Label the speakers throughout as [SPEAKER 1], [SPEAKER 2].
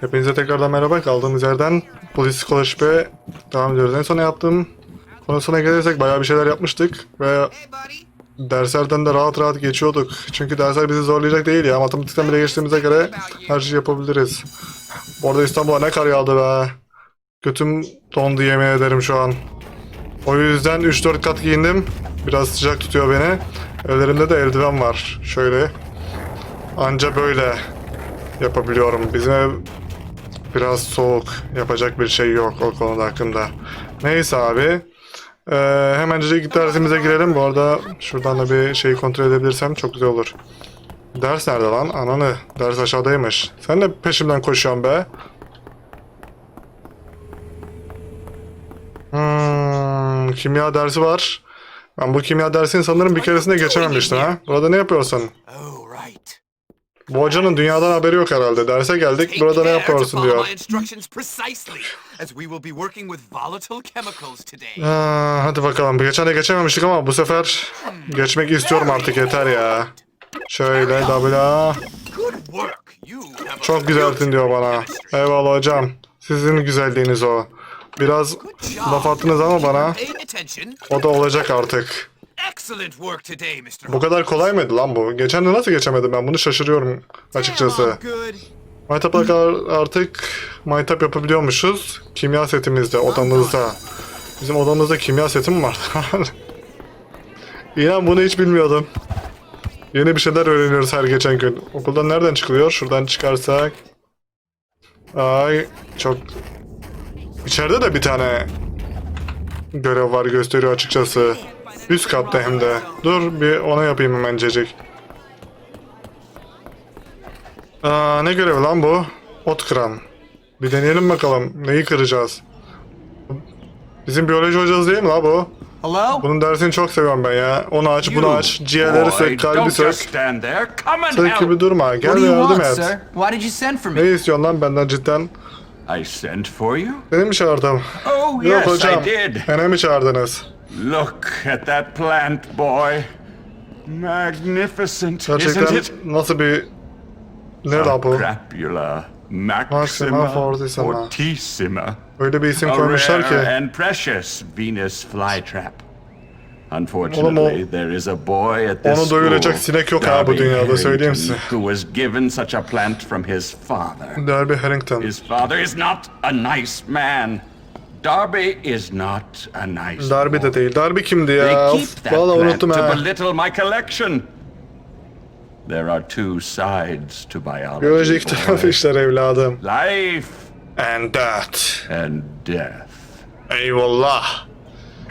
[SPEAKER 1] Hepinize tekrardan merhaba. Kaldığımız yerden polis scholarship'e devam ediyoruz. En son yaptığım konusuna gelirsek bayağı bir şeyler yapmıştık ve derslerden de rahat rahat geçiyorduk. Çünkü dersler bizi zorlayacak değil ya. Matematikten bile geçtiğimize göre her şeyi yapabiliriz. Bu arada İstanbul'a ne kar yağdı be. Götüm dondu yemin ederim şu an. O yüzden 3-4 kat giyindim. Biraz sıcak tutuyor beni. Ellerimde de eldiven var. Şöyle. Anca böyle yapabiliyorum. Bizim ev biraz soğuk. Yapacak bir şey yok o konuda hakkında. Neyse abi. Ee, hemencecik dersimize girelim. Bu arada şuradan da bir şeyi kontrol edebilirsem çok güzel olur. Ders nerede lan? Ananı. Ders aşağıdaymış. Sen de peşimden koşuyorsun be. Hmm, kimya dersi var. Ben bu kimya dersini sanırım bir keresinde geçememiştim ha. Burada ne yapıyorsun?
[SPEAKER 2] Oh, right.
[SPEAKER 1] Bu hocanın dünyadan haberi yok herhalde. Derse geldik. Burada ne
[SPEAKER 2] follow
[SPEAKER 1] diyor. Aa, hadi bakalım. Geçen de geçememiştik ama bu sefer geçmek istiyorum artık yeter ya. Şöyle W. Çok güzelsin diyor bana. Eyvallah hocam. Sizin güzelliğiniz o. Biraz laf attınız ama bana o da olacak artık.
[SPEAKER 2] Excellent work today, Mr.
[SPEAKER 1] Bu kadar kolay mıydı lan bu? Geçen de nasıl geçemedim ben bunu şaşırıyorum açıkçası.
[SPEAKER 2] Good.
[SPEAKER 1] Maytap artık maytap yapabiliyormuşuz. Kimya setimizde, odamızda. Bizim odamızda kimya seti mi var? İnan bunu hiç bilmiyordum. Yeni bir şeyler öğreniyoruz her geçen gün. Okuldan nereden çıkılıyor? Şuradan çıkarsak. Ay çok... İçeride de bir tane görev var gösteriyor açıkçası. Üst katta hem de. Dur bir ona yapayım hemencecik. Aa, ne görevi lan bu? Ot kıran. Bir deneyelim bakalım. Neyi kıracağız? Bizim biyoloji hocası değil mi la bu?
[SPEAKER 3] Hello?
[SPEAKER 1] Bunun dersini çok seviyorum ben ya. Onu aç, bunu aç. Ciğerleri sök, kalbi sök. Sök gibi durma. Gel ve yardım et. Ne istiyorsun lan benden cidden?
[SPEAKER 4] I sent for you.
[SPEAKER 1] Beni mi çağırdın?
[SPEAKER 4] Oh
[SPEAKER 1] Yok
[SPEAKER 4] yes,
[SPEAKER 1] hocam.
[SPEAKER 4] I did.
[SPEAKER 1] Beni mi çağırdınız?
[SPEAKER 4] Look at that plant, boy. Magnificent, isn't
[SPEAKER 1] Gerçekten
[SPEAKER 4] it?
[SPEAKER 1] nasıl bir... Ne la bu?
[SPEAKER 4] Crapula
[SPEAKER 1] Maxima fortissima.
[SPEAKER 4] fortissima.
[SPEAKER 1] Öyle bir isim koymuşlar ki.
[SPEAKER 4] and precious Venus flytrap. Unfortunately, there is a boy at this
[SPEAKER 1] onu doyuracak sinek yok ha bu dünyada, söyleyeyim size.
[SPEAKER 4] Who was given such a plant from his father.
[SPEAKER 1] Derby Harrington.
[SPEAKER 4] His father is not a nice man. Darby is not a nice
[SPEAKER 1] Darby de değil. Darby kimdi
[SPEAKER 4] They
[SPEAKER 1] ya?
[SPEAKER 4] keep
[SPEAKER 1] Of,
[SPEAKER 4] that
[SPEAKER 1] Valla
[SPEAKER 4] plant
[SPEAKER 1] unuttum
[SPEAKER 4] to
[SPEAKER 1] ha.
[SPEAKER 4] belittle my collection. There are two sides to biology.
[SPEAKER 1] Biyoloji iki taraf
[SPEAKER 4] boy.
[SPEAKER 1] işler evladım.
[SPEAKER 4] Life
[SPEAKER 1] And that.
[SPEAKER 4] and death.
[SPEAKER 1] Eyvallah.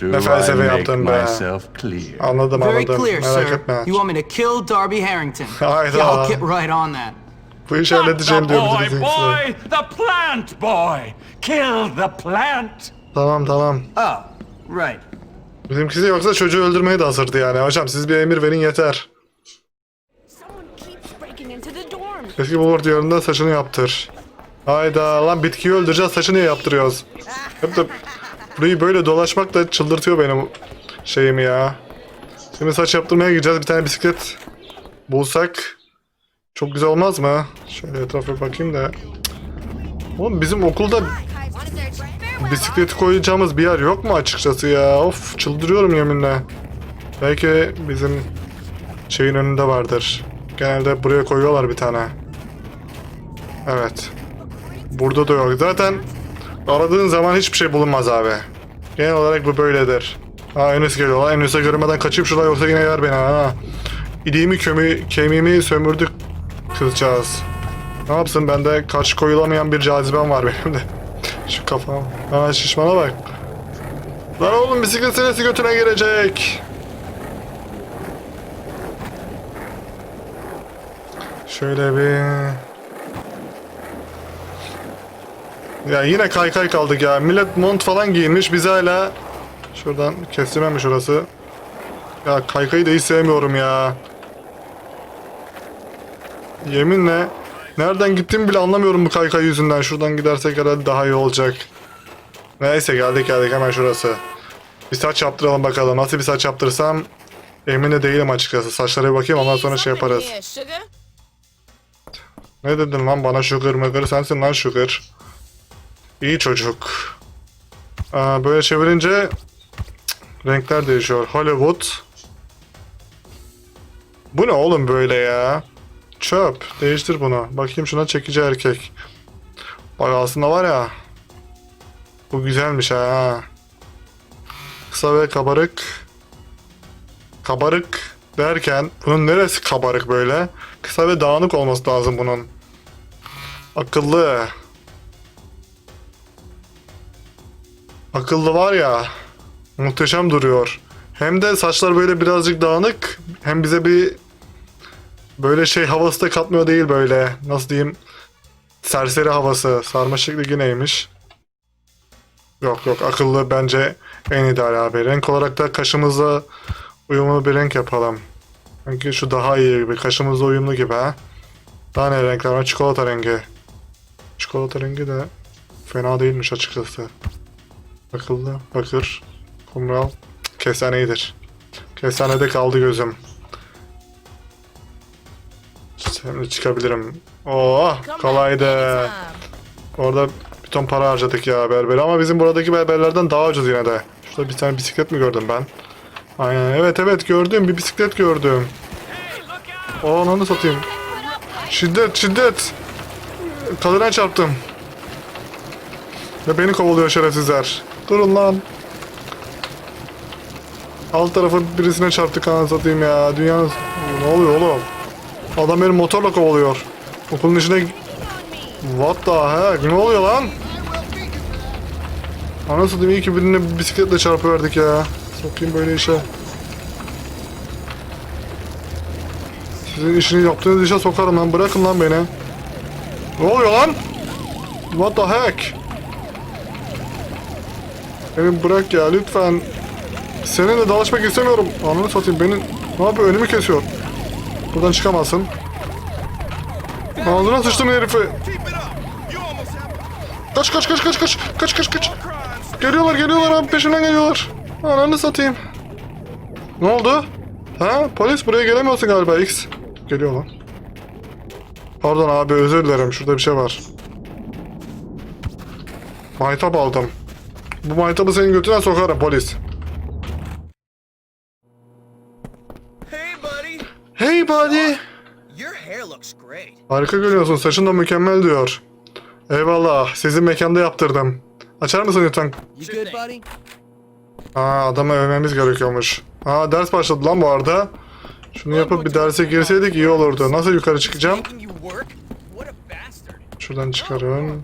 [SPEAKER 4] Do
[SPEAKER 1] Ne
[SPEAKER 4] I
[SPEAKER 1] felsefe
[SPEAKER 4] make
[SPEAKER 1] yaptın be?
[SPEAKER 4] myself clear?
[SPEAKER 1] Anladım
[SPEAKER 3] Very
[SPEAKER 1] anladım.
[SPEAKER 3] clear,
[SPEAKER 1] Merak
[SPEAKER 3] sir.
[SPEAKER 1] etme.
[SPEAKER 3] You want me to kill Darby Harrington?
[SPEAKER 1] Hayda.
[SPEAKER 3] Yeah, I'll get right on that.
[SPEAKER 1] Bu işi halledeceğim diyor
[SPEAKER 4] boy,
[SPEAKER 1] bizimkisi.
[SPEAKER 4] boy! The plant, boy! Kill the plant!
[SPEAKER 1] Tamam tamam.
[SPEAKER 3] Oh, right.
[SPEAKER 1] Bizimkisi yoksa çocuğu öldürmeye de hazırdı yani. Hocam siz bir emir verin yeter. Eski bulvar diyarında saçını yaptır. Hayda lan bitkiyi öldüreceğiz saçını yaptırıyoruz? Hep de burayı böyle dolaşmak da çıldırtıyor benim şeyimi ya. Şimdi saç yaptırmaya gideceğiz bir tane bisiklet bulsak çok güzel olmaz mı? Şöyle etrafa bakayım da. Oğlum bizim okulda bisikleti koyacağımız bir yer yok mu açıkçası ya? Of çıldırıyorum yeminle. Belki bizim şeyin önünde vardır. Genelde buraya koyuyorlar bir tane. Evet. Burada da yok. Zaten aradığın zaman hiçbir şey bulunmaz abi. Genel olarak bu böyledir. Ha Enes geliyor lan. Enes'e görmeden kaçayım şuraya yoksa yine yer beni ha. İliğimi kömü, kemiğimi sömürdük kızcağız. Ne yapsın bende karşı koyulamayan bir cazibem var benim de. Şu kafam. Ha şişmana bak. Lan oğlum bisiklet senesi götüne girecek. Şöyle bir... Ya yine kaykay kaldık ya. Millet mont falan giyinmiş. Biz hala... Şuradan kestirmemiş orası. Ya kaykayı da hiç sevmiyorum ya. Yeminle nereden gittiğimi bile anlamıyorum bu kaykay yüzünden. Şuradan gidersek herhalde daha iyi olacak. Neyse geldik geldik hemen şurası. Bir saç yaptıralım bakalım. Nasıl bir saç yaptırsam emin de değilim açıkçası. Saçlara bir bakayım ondan sonra şey yaparız. Ne dedin lan bana sugar mıgır sensin lan sugar. İyi çocuk. Aa, böyle çevirince cık, renkler değişiyor. Hollywood. Bu ne oğlum böyle ya? Çöp. Değiştir bunu. Bakayım şuna çekici erkek. Bak aslında var ya. Bu güzelmiş ha. Kısa ve kabarık. Kabarık derken bunun neresi kabarık böyle? Kısa ve dağınık olması lazım bunun. Akıllı. Akıllı var ya. Muhteşem duruyor. Hem de saçlar böyle birazcık dağınık. Hem bize bir böyle şey havası da katmıyor değil böyle. Nasıl diyeyim? Serseri havası. Sarmaşık ligi neymiş? Yok yok akıllı bence en ideal abi. Renk olarak da kaşımızla uyumlu bir renk yapalım. Sanki şu daha iyi gibi. Kaşımızla uyumlu gibi ha. Daha ne renkler var? Çikolata rengi. Çikolata rengi de fena değilmiş açıkçası. Akıllı, bakır, kumral, kestane iyidir. Kestanede kaldı gözüm. Şimdi çıkabilirim. Oo, kolaydı. Orada bir ton para harcadık ya berbere ama bizim buradaki berberlerden daha ucuz yine de. Şurada bir tane bisiklet mi gördüm ben? Aynen evet evet gördüm bir bisiklet gördüm. Aa onu satayım. Şiddet şiddet. Kadına çarptım. Ve beni kovalıyor şerefsizler. Durun lan. Alt tarafı birisine çarptık anasını satayım ya. Dünyanın... Ne oluyor oğlum? Adam beni motorla kovalıyor. Okulun içine... What the heck? Ne oluyor lan? Anasını satayım iyi ki birine bir bisikletle çarpıverdik ya. Sokayım böyle işe. Sizin işini yaptığınız işe sokarım lan. Bırakın lan beni. Ne oluyor lan? What the heck? Beni bırak ya lütfen. Seninle dalaşmak istemiyorum. Ananı satayım beni. Ne yapıyor? Önümü kesiyor. Buradan çıkamazsın. Ağzına sıçtım herifi. Kaç kaç kaç kaç kaç. Kaç kaç kaç. Geliyorlar geliyorlar abi peşinden geliyorlar. Ananı satayım. Ne oldu? Ha polis buraya gelemiyorsun galiba X. Geliyor lan. Pardon abi özür dilerim şurada bir şey var. Maytap aldım. Bu maytabı senin götüne sokarım polis.
[SPEAKER 2] Hey, buddy.
[SPEAKER 1] Hey buddy.
[SPEAKER 2] Your hair looks great.
[SPEAKER 1] Harika görünüyorsun saçın da mükemmel diyor. Eyvallah sizin mekanda yaptırdım. Açar mısın lütfen? Aa adamı övmemiz gerekiyormuş. Aa ders başladı lan bu arada. Şunu yapıp bir derse girseydik iyi olurdu. Nasıl yukarı çıkacağım? Şuradan çıkarın.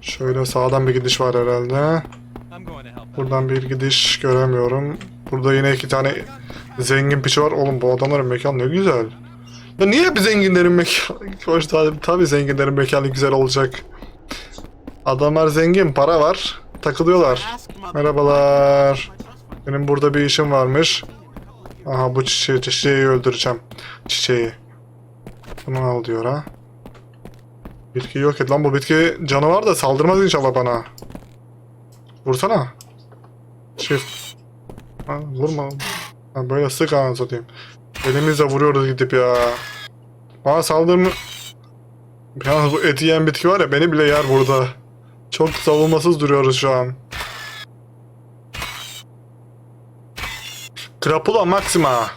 [SPEAKER 1] Şöyle sağdan bir gidiş var herhalde. Buradan bir gidiş göremiyorum. Burada yine iki tane zengin piçi var. Oğlum bu adamların mekan ne güzel. Ya niye bir zenginlerin mekanı? Hoş tabii, tabii zenginlerin mekanı güzel olacak. Adamlar zengin, para var. Takılıyorlar. Merhabalar. Benim burada bir işim varmış. Aha bu çiçeği, çiçeği öldüreceğim. Çiçeği. Bunu al diyor ha. Bitki yok et lan bu bitki canı var da saldırmaz inşallah bana. Vursana. Çift. Ha, vurma. Ha, böyle sık anasını satayım. Elimizle vuruyoruz gidip ya. Bana saldırma... Yalnız bu eti yiyen bitki var ya beni bile yer burada. Çok savunmasız duruyoruz şu an. Krapula Maxima.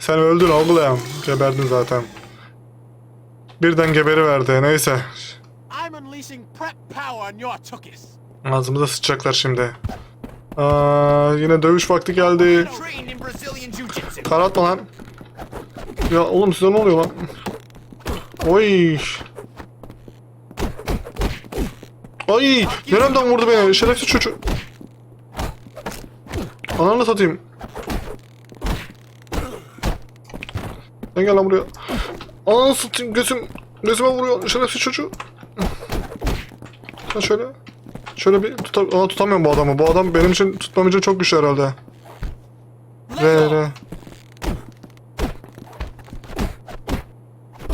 [SPEAKER 1] Sen öldün oğlum. Geberdin zaten. Birden geberi verdi. Neyse. Ağzımıza sıçacaklar şimdi. Aa, yine dövüş vakti geldi. Karatma lan. Ya oğlum size ne oluyor lan? Oy. Ay, nereden vurdu beni? Şerefsiz çocuk. Ananı satayım. Sen gel lan buraya. Ananı satayım gözüm. Gözüme vuruyor şerefsiz çocuğu. Sen şöyle. Şöyle bir tuta, Aa, tutamıyorum bu adamı. Bu adam benim için tutmam için çok güçlü herhalde. Re re.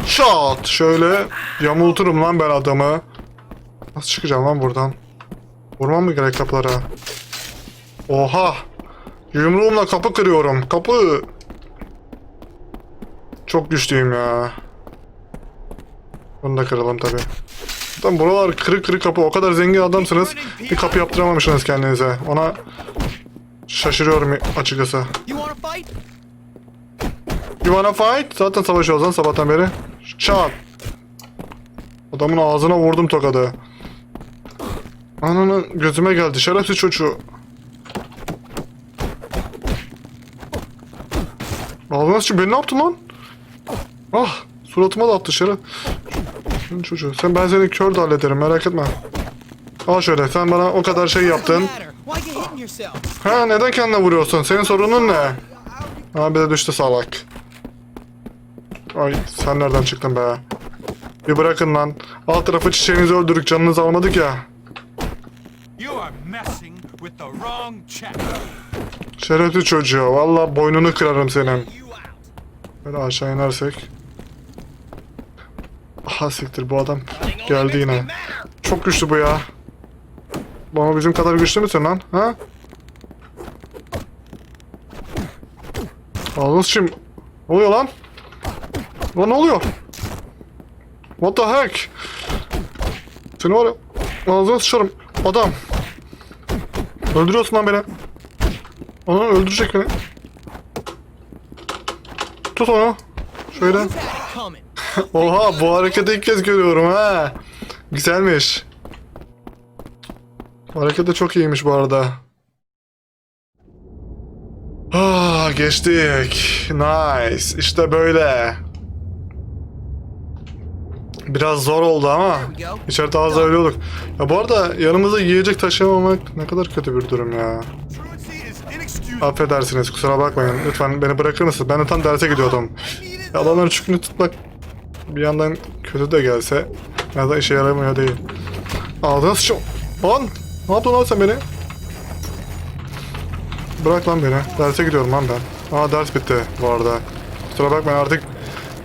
[SPEAKER 1] Şat! Şöyle yamulturum lan ben adamı. Nasıl çıkacağım lan buradan? Vurmam mı gerek kapılara? Oha! Yumruğumla kapı kırıyorum. Kapı! Çok güçlüyüm ya. Bunu da kıralım tabi. Tam buralar kırık kırık kapı. O kadar zengin adamsınız. Bir kapı yaptıramamışsınız kendinize. Ona şaşırıyorum açıkçası.
[SPEAKER 5] You wanna fight?
[SPEAKER 1] Zaten savaşıyoruz lan sabahtan beri. Çat. Adamın ağzına vurdum tokadı. Ananı gözüme geldi. Şerefsiz çocuğu. Ağzına sıçayım. Beni ne yaptın lan? Ah. Suratıma da attı şeref. Senin çocuğu. Sen ben seni kör de hallederim merak etme. Al şöyle sen bana o kadar şey yaptın. Ha neden kendine vuruyorsun? Senin sorunun ne? Ha bir de düştü salak. Ay sen nereden çıktın be? Bir bırakın lan. Alt tarafı çiçeğinizi öldürdük canınızı almadık ya. Şerefli çocuğu. Valla boynunu kırarım senin. Böyle aşağı inersek. Aha siktir bu adam geldi yine. Çok güçlü bu ya. Bu ama bizim kadar güçlü müsün lan? Ha? Şimdi. Ne oluyor lan? Lan ne oluyor? What the heck? Seni var ya. Ağzına sıçarım. Adam. Öldürüyorsun lan beni. Onu öldürecek beni. Tut onu. Şöyle. Oha bu hareketi ilk kez görüyorum ha. Güzelmiş. Hareket de çok iyiymiş bu arada. Ah geçtik. Nice. İşte böyle. Biraz zor oldu ama içeride az da ölüyorduk. Ya bu arada yanımıza yiyecek taşıyamamak ne kadar kötü bir durum ya. Affedersiniz kusura bakmayın. Lütfen beni bırakır mısınız? Ben de tam derse gidiyordum. Ya adamların çükünü tutmak bir yandan kötü de gelse ya da işe yaramıyor değil. Ağzına sıçım. Lan! Ne yaptın lan sen beni? Bırak lan beni. Derse gidiyorum lan ben. Aa ders bitti bu arada. Kusura bakmayın artık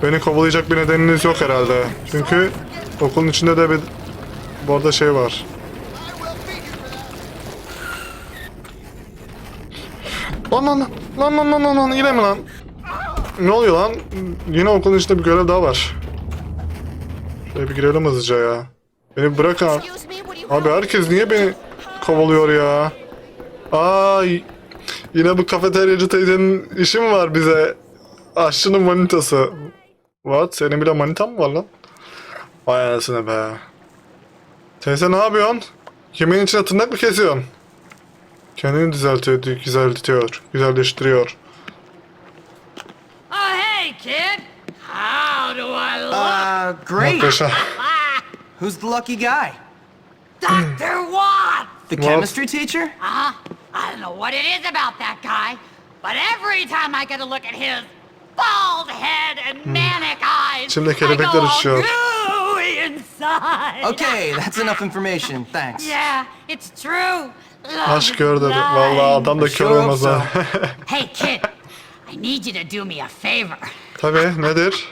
[SPEAKER 1] beni kovalayacak bir nedeniniz yok herhalde. Çünkü okulun içinde de bir bu arada şey var. Lan lan lan lan lan lan lan yine mi lan? Ne oluyor lan? Yine okulun içinde bir görev daha var. Şöyle bir girelim hızlıca ya. Beni bırakın. abi. Abi herkes niye beni kovalıyor ya? Ay yine bu kafeteryacı teyzenin işi mi var bize? Aşçının manitası. What? Senin bile manitan mı var lan? Vay anasını be. Teyze ne yapıyorsun? Yemeğin içine tırnak mı kesiyorsun? Kendini düzeltiyor, güzeltiyor, güzelleştiriyor.
[SPEAKER 6] Oh, hey, kid. How do I look?
[SPEAKER 3] Uh, great.
[SPEAKER 1] Muhteşem.
[SPEAKER 3] Who's the lucky guy?
[SPEAKER 6] Dr. Watt!
[SPEAKER 3] The
[SPEAKER 1] Well-
[SPEAKER 3] chemistry teacher?
[SPEAKER 6] Uh-huh. I don't know what it is about that guy, but every time I get a look at his bald head and manic eyes,
[SPEAKER 1] İçimde
[SPEAKER 6] I go
[SPEAKER 1] kelebekler
[SPEAKER 6] all
[SPEAKER 1] uçuyor.
[SPEAKER 6] gooey inside.
[SPEAKER 3] Okay, that's enough information. Thanks.
[SPEAKER 6] Yeah, it's true. Love
[SPEAKER 1] Aşk
[SPEAKER 6] is
[SPEAKER 1] gör dedi.
[SPEAKER 6] blind.
[SPEAKER 1] Vallahi adam da kör
[SPEAKER 3] Sure hope
[SPEAKER 1] ha.
[SPEAKER 6] Hey, kid, I need you to do me a favor.
[SPEAKER 1] Tabii nedir?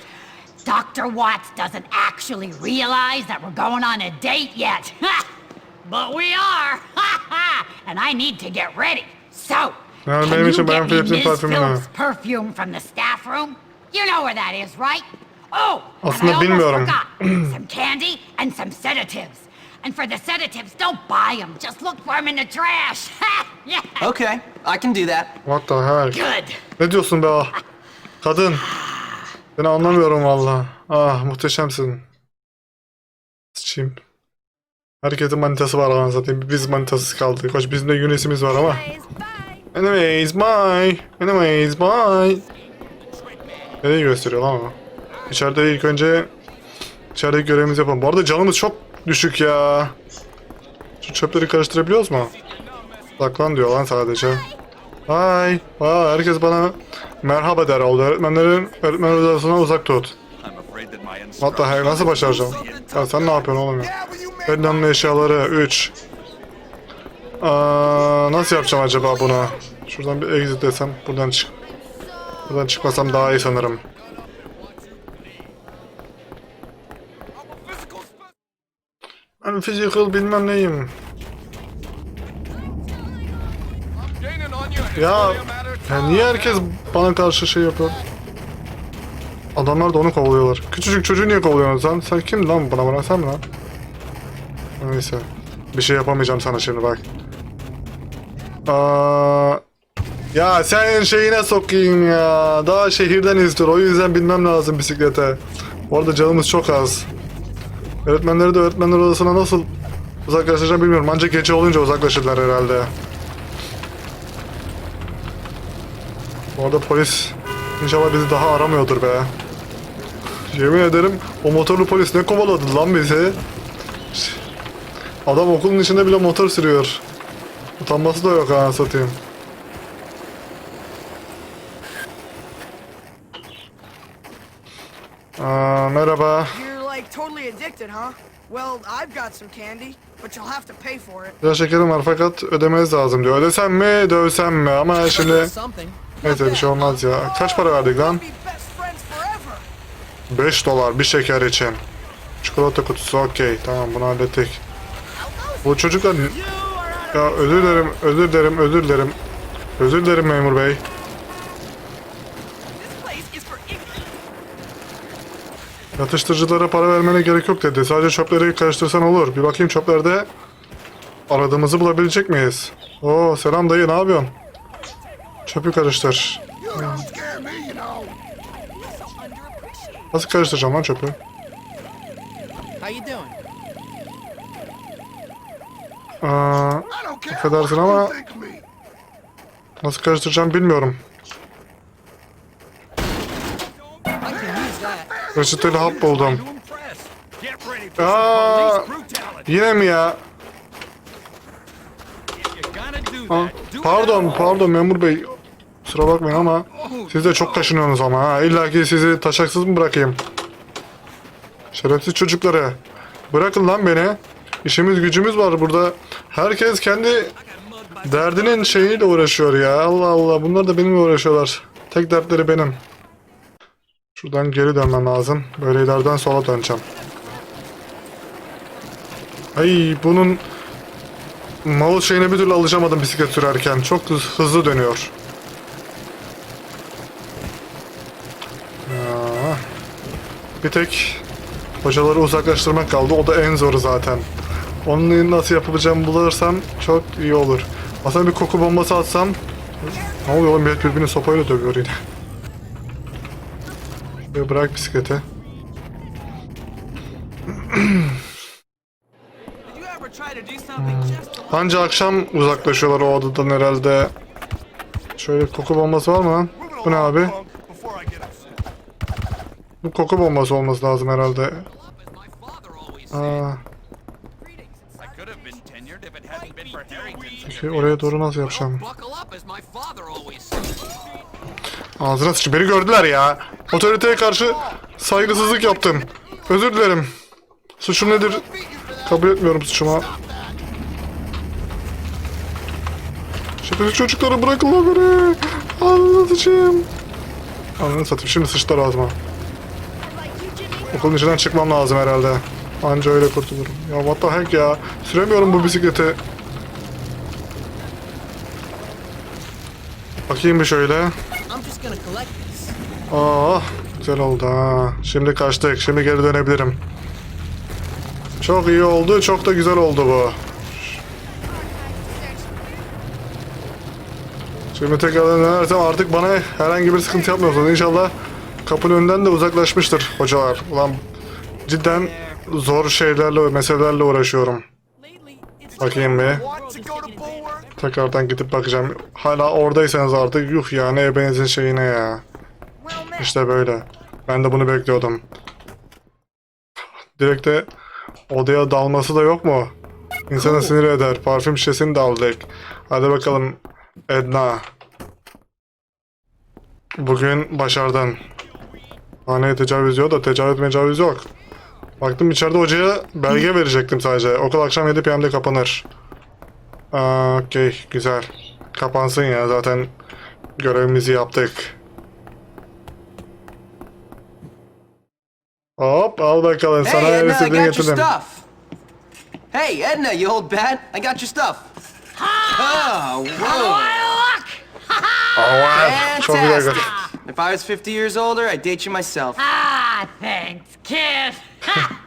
[SPEAKER 6] Dr. Watts doesn't actually realize that we're going on a date yet. but we are. and I need to get ready. So, uh,
[SPEAKER 1] Yani
[SPEAKER 6] can
[SPEAKER 1] benim
[SPEAKER 6] you
[SPEAKER 1] için Bayan
[SPEAKER 6] get me
[SPEAKER 1] Phillips'in
[SPEAKER 6] Ms.
[SPEAKER 1] Uh,
[SPEAKER 6] Phillips' perfume from the staff room? You know where that is, right? Oh, and
[SPEAKER 1] Aslında
[SPEAKER 6] I almost
[SPEAKER 1] bilmiyorum.
[SPEAKER 6] forgot. some candy and some sedatives. And for the sedatives, don't buy them. Just look for them in the trash. yeah.
[SPEAKER 3] Okay, I can do that.
[SPEAKER 1] What the heck?
[SPEAKER 6] Good.
[SPEAKER 1] Ne diyorsun be? Kadın. Seni anlamıyorum valla. Ah muhteşemsin. Sıçayım. Herkesin manitası var lan zaten. Biz manitasız kaldık. Hoş bizim de Yunus'imiz var ama. Anyways bye. Anyways bye. Nereyi gösteriyor lan o? İçeride ilk önce içerideki görevimizi yapalım. Bu arada canımız çok düşük ya. Şu çöpleri karıştırabiliyoruz mu? Saklan diyor lan sadece. Hay. Aa, herkes bana merhaba der oldu. Öğretmenlerin öğretmen odasına uzak tut. The heck nasıl başaracağım? Ya sen ne yapıyorsun oğlum ya? Önemli eşyaları 3. Aa, nasıl yapacağım acaba bunu? Şuradan bir exit desem buradan çık. Buradan çıkmasam daha iyi sanırım. Ben physical bilmem neyim. Ya, ya niye herkes bana karşı şey yapıyor? Adamlar da onu kovalıyorlar. Küçücük çocuğu niye kovalıyorsun sen? Sen kim lan bana bana sen mi lan? Neyse. Bir şey yapamayacağım sana şimdi bak. Aa, ya sen şeyine sokayım ya. Daha şehirden istiyor. O yüzden binmem lazım bisiklete. Bu arada canımız çok az. Öğretmenleri de öğretmenler odasına nasıl uzaklaşacağım bilmiyorum. Ancak gece olunca uzaklaşırlar herhalde. Bu arada polis inşallah bizi daha aramıyordur be. Yemin ederim o motorlu polis ne kovaladı lan bizi. Adam okulun içinde bile motor sürüyor. Utanması da yok ha satayım. Aa, merhaba. Ya şekerim var fakat ödemeniz lazım diyor. Ödesem mi dövsem mi ama şimdi. Neyse bir şey olmaz ya. Kaç para verdik lan?
[SPEAKER 7] Be best friends forever.
[SPEAKER 1] 5 dolar bir şeker için. Çikolata kutusu okey tamam bunu hallettik. Bu çocuklar... Ya özür dilerim, özür dilerim, özür dilerim. Özür dilerim memur bey. Yatıştırıcılara para vermene gerek yok dedi. Sadece çöpleri karıştırsan olur. Bir bakayım çöplerde aradığımızı bulabilecek miyiz? Oo selam dayı ne yapıyorsun? Çöpü karıştır. Nasıl karıştıracağım lan çöpü? Aa, affedersin ama nasıl karıştıracağım bilmiyorum. Reçeteli hap buldum. Aa, yine mi ya? Aa, pardon, pardon memur bey. Kusura bakmayın ama siz de çok kaşınıyorsunuz ama ha. İlla ki sizi taşaksız mı bırakayım? Şerefsiz çocukları. Bırakın lan beni. İşimiz gücümüz var burada. Herkes kendi derdinin şeyiyle uğraşıyor ya. Allah Allah. Bunlar da benimle uğraşıyorlar. Tek dertleri benim. Şuradan geri dönmem lazım. Böyle ileriden sola döneceğim. Ay bunun mouse şeyine bir türlü alışamadım bisiklet sürerken. Çok hız- hızlı dönüyor. Bir tek hocaları uzaklaştırmak kaldı. O da en zoru zaten. Onu nasıl yapacağımı bulursam çok iyi olur. Aslında bir koku bombası atsam... Ne oluyor oğlum millet birbirini sopayla dövüyor yine. Ya bırak bisikleti. Anca akşam uzaklaşıyorlar o odadan herhalde. Şöyle koku bombası var mı? Bu ne abi?
[SPEAKER 5] Before I get upset.
[SPEAKER 1] Bu koku bombası olması lazım herhalde. Aa, şey oraya doğru nasıl yapacağım? Ağzına sıçı beni gördüler ya. Otoriteye karşı saygısızlık yaptım. Özür dilerim. Suçum nedir? Kabul etmiyorum suçumu. Şerefsiz çocukları bırakın lan beni. Sıçayım. Ananı satayım şimdi sıçtılar ağzıma. Okulun içinden çıkmam lazım herhalde. Anca öyle kurtulurum. Ya what the heck ya. Süremiyorum bu bisikleti. Bakayım bir şöyle. Ah güzel oldu ha. Şimdi kaçtık. Şimdi geri dönebilirim. Çok iyi oldu. Çok da güzel oldu bu. Şimdi tekrardan dönersem artık bana herhangi bir sıkıntı yapmıyorsunuz. İnşallah kapının önünden de uzaklaşmıştır hocalar. Ulan cidden zor şeylerle, meselelerle uğraşıyorum. Bakayım bir. Tekrardan gidip bakacağım. Hala oradaysanız artık yuh ya ne ebenizin şeyine ya. İşte böyle. Ben de bunu bekliyordum. Direkt de odaya dalması da yok mu? İnsanı sinir eder. Parfüm şişesini de aldık. Hadi bakalım Edna. Bugün başardın. Haneye tecavüz yok da tecavüz mecavüz yok. Baktım içeride hocaya belge verecektim sadece. Okul akşam 7 pm'de kapanır. Aa, okey güzel. Kapansın ya zaten görevimizi yaptık. Hop al bakalım sana
[SPEAKER 3] Hey,
[SPEAKER 1] her istediğini getirdim.
[SPEAKER 3] stuff. Hey, Edna, you old bat. I got your stuff. Oh, whoa.
[SPEAKER 1] Aa, çok güzel.
[SPEAKER 3] If I was 50 years older, I'd date you myself.
[SPEAKER 6] Ah, thanks, kid. Ha!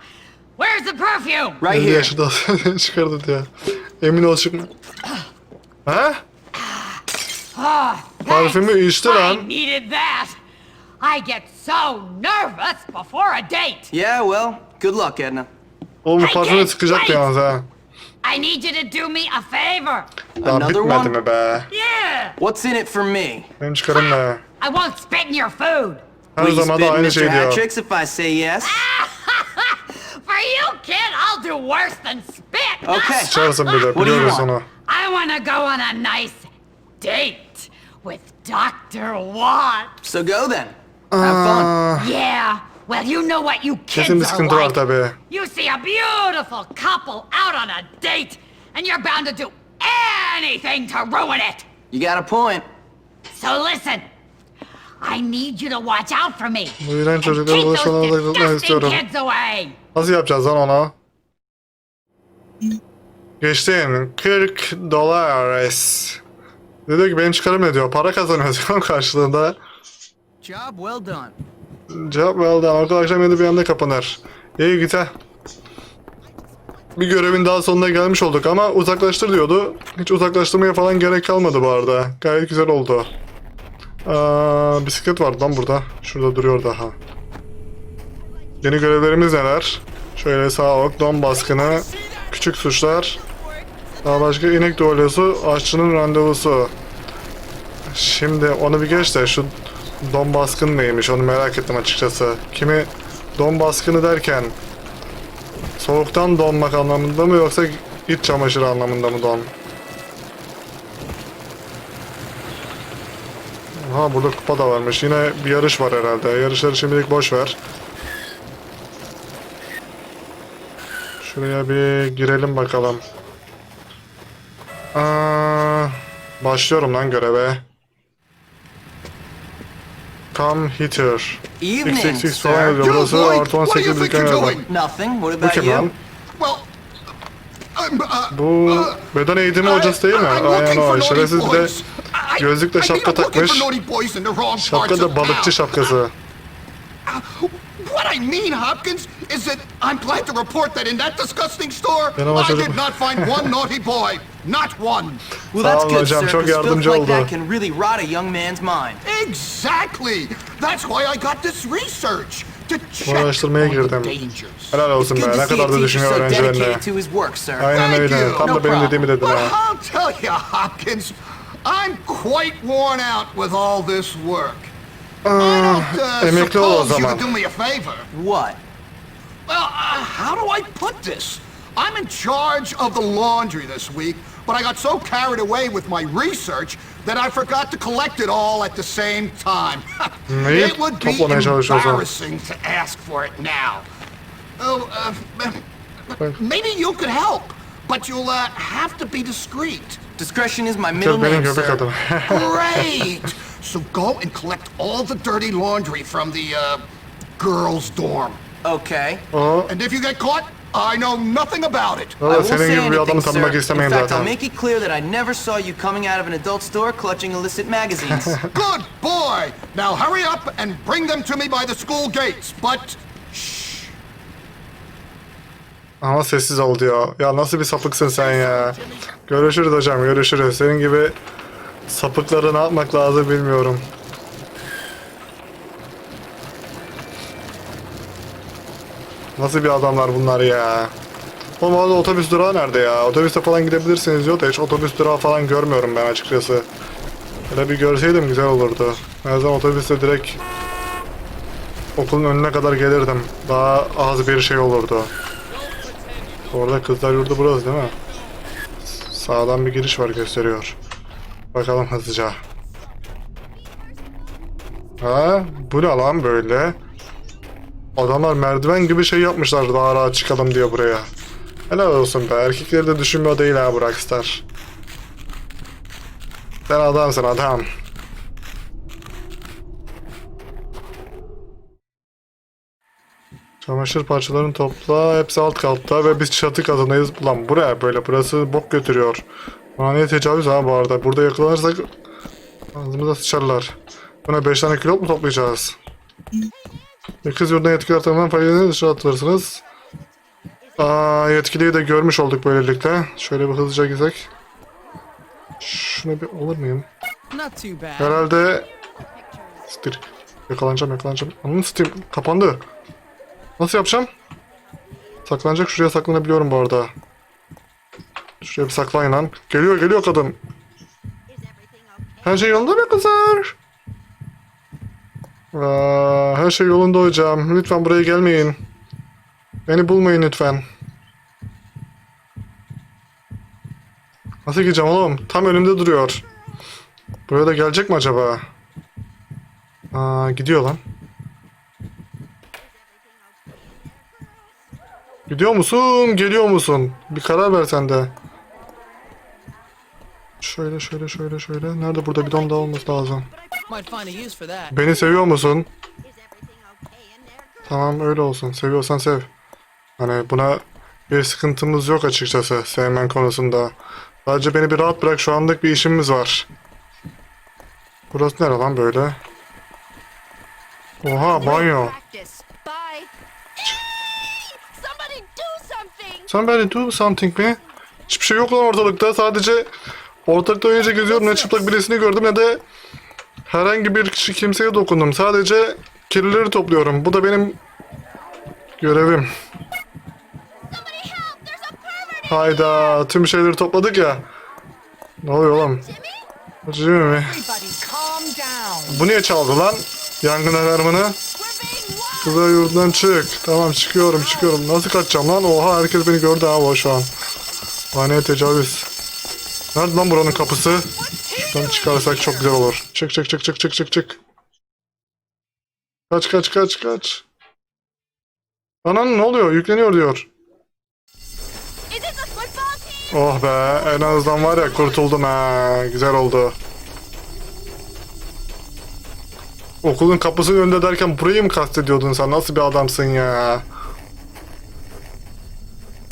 [SPEAKER 6] Where's the perfume?
[SPEAKER 3] Right
[SPEAKER 1] 50
[SPEAKER 3] here.
[SPEAKER 1] yaşında çıkardı diye. Emin ol çıkma. Ha?
[SPEAKER 6] Oh,
[SPEAKER 1] Parfümü
[SPEAKER 6] thanks.
[SPEAKER 1] içti lan.
[SPEAKER 6] I needed that. I get so nervous before a date.
[SPEAKER 3] Yeah, well, good luck, Edna.
[SPEAKER 1] Oğlum bu
[SPEAKER 6] I
[SPEAKER 1] parfümü
[SPEAKER 6] wait.
[SPEAKER 1] yalnız ha.
[SPEAKER 6] I need you to do me a favor.
[SPEAKER 1] Daha
[SPEAKER 3] Another
[SPEAKER 1] bitmedi
[SPEAKER 3] one?
[SPEAKER 1] mi be?
[SPEAKER 6] Yeah.
[SPEAKER 3] What's in it for me?
[SPEAKER 1] Benim çıkarım ne?
[SPEAKER 6] I won't spit in your food.
[SPEAKER 1] Her
[SPEAKER 3] Will you
[SPEAKER 1] zaman da
[SPEAKER 3] spit
[SPEAKER 1] aynı
[SPEAKER 3] Mr.
[SPEAKER 1] şey diyor.
[SPEAKER 3] Hatrix if I say yes?
[SPEAKER 6] For you, kid, I'll do worse than spit.
[SPEAKER 3] Okay.
[SPEAKER 1] Sıçarsın bir de
[SPEAKER 3] do you
[SPEAKER 1] biliyoruz
[SPEAKER 3] want?
[SPEAKER 1] onu.
[SPEAKER 6] I want to go on a nice date with Dr. Watt.
[SPEAKER 3] So go then. Have fun.
[SPEAKER 6] Yeah. Well, you know what you kids
[SPEAKER 1] Kesin bir
[SPEAKER 6] are
[SPEAKER 1] sıkıntı var
[SPEAKER 6] like.
[SPEAKER 1] tabii.
[SPEAKER 6] You see a beautiful couple out on a date, and you're bound to do anything to ruin it.
[SPEAKER 3] You got a point.
[SPEAKER 6] So listen, I need you to watch out for me.
[SPEAKER 1] Bu iğrenç
[SPEAKER 6] and
[SPEAKER 1] çocuklara tutmak
[SPEAKER 6] disgusting
[SPEAKER 1] istiyorum. Nasıl yapacağız lan onu? Geçtin. 40 dolar. Ne diyor ki benim çıkarım ne diyor? Para kazanıyoruz diyor karşılığında.
[SPEAKER 5] Job well done.
[SPEAKER 1] Cevap verdi. Arkadaşlar beni bir anda kapanır. İyi güzel. Bir görevin daha sonuna gelmiş olduk ama uzaklaştır diyordu. Hiç uzaklaştırmaya falan gerek kalmadı bu arada. Gayet güzel oldu. Aa, bisiklet vardı lan burada. Şurada duruyor daha. Yeni görevlerimiz neler? Şöyle sağ ok, don baskını, küçük suçlar. Daha başka inek doğrusu, aşçının randevusu. Şimdi onu bir geç de şu don baskın neymiş onu merak ettim açıkçası. Kimi don baskını derken soğuktan donmak anlamında mı yoksa iç çamaşırı anlamında mı don? Ha burada kupa da varmış. Yine bir yarış var herhalde. Yarışları şimdilik boş ver. Şuraya bir girelim bakalım. Aa, başlıyorum lan göreve. Come.
[SPEAKER 3] Evening,
[SPEAKER 1] XXX falan
[SPEAKER 3] sir.
[SPEAKER 1] yazıyor. Burası artı
[SPEAKER 8] what do you
[SPEAKER 1] 18
[SPEAKER 8] think
[SPEAKER 1] dükkan
[SPEAKER 8] you're
[SPEAKER 1] yazıyor.
[SPEAKER 8] doing?
[SPEAKER 3] Nothing. What
[SPEAKER 1] Bu kim lan?
[SPEAKER 8] I'm, uh,
[SPEAKER 1] Bu beden eğitimi hocası değil mi? Aynen o. Şerefsiz bir de
[SPEAKER 8] mean,
[SPEAKER 1] şapka takmış.
[SPEAKER 8] for naughty boys in the wrong
[SPEAKER 1] Şapka
[SPEAKER 8] parts
[SPEAKER 1] da
[SPEAKER 8] of
[SPEAKER 1] balıkçı
[SPEAKER 8] town.
[SPEAKER 1] şapkası.
[SPEAKER 8] What I mean, Hopkins, is that I'm glad to report that in that disgusting store, I did not find one naughty boy. Not one.
[SPEAKER 3] Well, that's good,
[SPEAKER 1] hocam,
[SPEAKER 3] sir,
[SPEAKER 1] çok
[SPEAKER 3] 'cause filth
[SPEAKER 1] yardımcı
[SPEAKER 3] like
[SPEAKER 1] oldu.
[SPEAKER 3] that can really rot a young man's mind.
[SPEAKER 8] Exactly. That's why I got this research. To check
[SPEAKER 1] araştırmaya
[SPEAKER 8] on the
[SPEAKER 1] girdim.
[SPEAKER 8] dangers.
[SPEAKER 1] Helal olsun be.
[SPEAKER 3] Good to
[SPEAKER 1] Ne
[SPEAKER 3] see a
[SPEAKER 1] kadar da
[SPEAKER 3] teacher
[SPEAKER 1] düşünüyor
[SPEAKER 3] so
[SPEAKER 1] öğrencilerine.
[SPEAKER 3] dedicated to his work, sir.
[SPEAKER 1] Aynen
[SPEAKER 8] Thank
[SPEAKER 1] öyle.
[SPEAKER 8] you.
[SPEAKER 1] Tam
[SPEAKER 3] No
[SPEAKER 1] da benim
[SPEAKER 3] problem.
[SPEAKER 1] dediğimi dedin
[SPEAKER 8] But
[SPEAKER 1] ha.
[SPEAKER 8] I'll tell you, Hopkins, I'm quite worn out with all this work. I don't uh,
[SPEAKER 1] emekli ol o
[SPEAKER 8] suppose you
[SPEAKER 1] zaman.
[SPEAKER 8] could do me a favor.
[SPEAKER 3] What?
[SPEAKER 8] Well, uh, how do I put this? I'm in charge of the laundry this week, but I got so carried away with my research that I forgot to collect it all at the same time.
[SPEAKER 1] Neyi
[SPEAKER 8] it would be
[SPEAKER 1] toplamaya çalışıyorsun?
[SPEAKER 8] embarrassing to ask for it now. Oh, uh, maybe you could help, but you'll uh, have to be discreet.
[SPEAKER 3] Discretion is my middle name, sir.
[SPEAKER 8] Great! so go and collect all the dirty laundry from the uh, girls' dorm.
[SPEAKER 3] Okay.
[SPEAKER 1] O
[SPEAKER 8] And if you get caught, I know nothing about it.
[SPEAKER 3] I
[SPEAKER 1] Valla
[SPEAKER 3] won't say anything,
[SPEAKER 1] adamı
[SPEAKER 3] sir. In fact, I'll
[SPEAKER 1] zaten.
[SPEAKER 3] make it clear that I never saw you coming out of an adult store clutching illicit magazines.
[SPEAKER 8] Good boy! Now hurry up and bring them to me by the school gates, but
[SPEAKER 1] Ama sessiz ol diyor. Ya nasıl bir sapıksın sen ya. Görüşürüz hocam görüşürüz. Senin gibi sapıkları ne yapmak lazım bilmiyorum. Nasıl bir adamlar bunlar ya. Oğlum orada otobüs durağı nerede ya? Otobüste falan gidebilirsiniz diyor da hiç otobüs durağı falan görmüyorum ben açıkçası. Böyle bir görseydim güzel olurdu. En azından otobüste direkt okulun önüne kadar gelirdim. Daha az bir şey olurdu. Orada kızlar yurdu burası değil mi? Sağdan bir giriş var gösteriyor. Bakalım hızlıca. Ha, bu ne lan böyle? Adamlar merdiven gibi şey yapmışlar daha rahat çıkalım diye buraya. Helal olsun be. Erkekleri de düşünmüyor değil ha bu Rockstar. Sen adamsın adam. Çamaşır parçalarını topla. Hepsi alt katta ve biz çatı katındayız. Ulan buraya böyle. Burası bok götürüyor. Maniye tecavüz ha bu arada. Burada yakalanırsak ağzımıza sıçarlar. Buna 5 tane kilo mu toplayacağız? Kız yurduna yetkililer tarafından faydalanır dışarı atılırsınız. Aa, yetkiliyi de görmüş olduk böylelikle. Şöyle bir hızlıca gizek. Şunu bir
[SPEAKER 5] too bad.
[SPEAKER 1] Herhalde... Siktir. Yakalanacağım yakalanacağım. Ananı satayım. Kapandı. Nasıl yapacağım? Saklanacak şuraya saklanabiliyorum bu arada. Şuraya bir saklayın lan. Geliyor geliyor kadın. Her şey yolunda mı kızlar? Aa, her şey yolunda hocam. Lütfen buraya gelmeyin. Beni bulmayın lütfen. Nasıl gideceğim oğlum? Tam önümde duruyor. Buraya da gelecek mi acaba? Aa, gidiyor lan. Gidiyor musun? Geliyor musun? Bir karar ver sen de. Şöyle şöyle şöyle şöyle. Nerede burada bidon daha olması lazım. Beni seviyor musun? Tamam öyle olsun. Seviyorsan sev. Hani buna bir sıkıntımız yok açıkçası sevmen konusunda. Sadece beni bir rahat bırak şu anlık bir işimiz var. Burası nere lan böyle? Oha banyo.
[SPEAKER 9] Practice. Bye. Somebody do something.
[SPEAKER 1] Somebody do something mi? Hiçbir şey yok lan ortalıkta. Sadece ortalıkta önce geziyorum. Ne çıplak birisini gördüm ne de herhangi bir kişi kimseye dokundum. Sadece kirlileri topluyorum. Bu da benim görevim. Hayda tüm şeyleri topladık ya. Ne oluyor oğlum? Jimmy mi? Bu niye çaldı lan? Yangın alarmını. Kızlar yurdundan çık. Tamam çıkıyorum çıkıyorum. Nasıl kaçacağım lan? Oha herkes beni gördü ha şu an. Haneye tecavüz. Nerede lan buranın kapısı? Şuradan çıkarsak çok güzel olur. Çık çık çık çık çık çık çık. Kaç kaç kaç kaç. Anan ne oluyor? Yükleniyor diyor. Oh be en azından var ya kurtuldum ha. Güzel oldu. Okulun kapısının önünde derken burayı mı kastediyordun sen? Nasıl bir adamsın ya?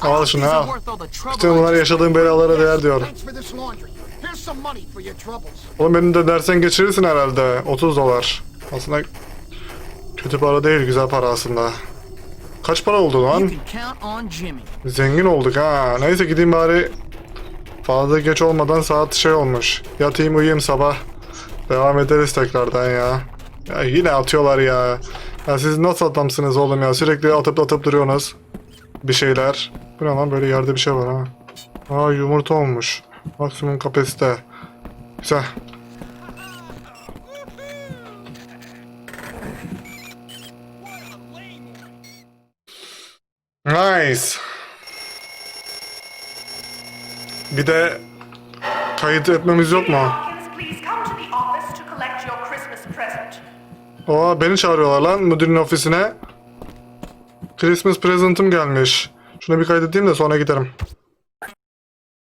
[SPEAKER 1] Al şunu
[SPEAKER 5] trouble
[SPEAKER 1] Bütün bunlar yaşadığın belalara değer diyor. Oğlum benim de dersen geçirirsin herhalde. 30 dolar. Aslında kötü para değil, güzel para aslında. Kaç para oldu lan? Zengin olduk ha. Neyse gideyim bari. Fazla geç olmadan saat şey olmuş. Yatayım uyuyayım sabah. Devam ederiz tekrardan ya. Ya yine atıyorlar ya. Ya siz nasıl adamsınız oğlum ya? Sürekli atıp atıp duruyorsunuz. Bir şeyler. Bu ne lan böyle yerde bir şey var ha. Aa yumurta olmuş. Maksimum kapasite. Güzel. Nice. Bir de kayıt etmemiz yok mu? Oha beni çağırıyorlar lan müdürün ofisine. Christmas present'ım gelmiş. Şunu bir kaydedeyim de sonra giderim.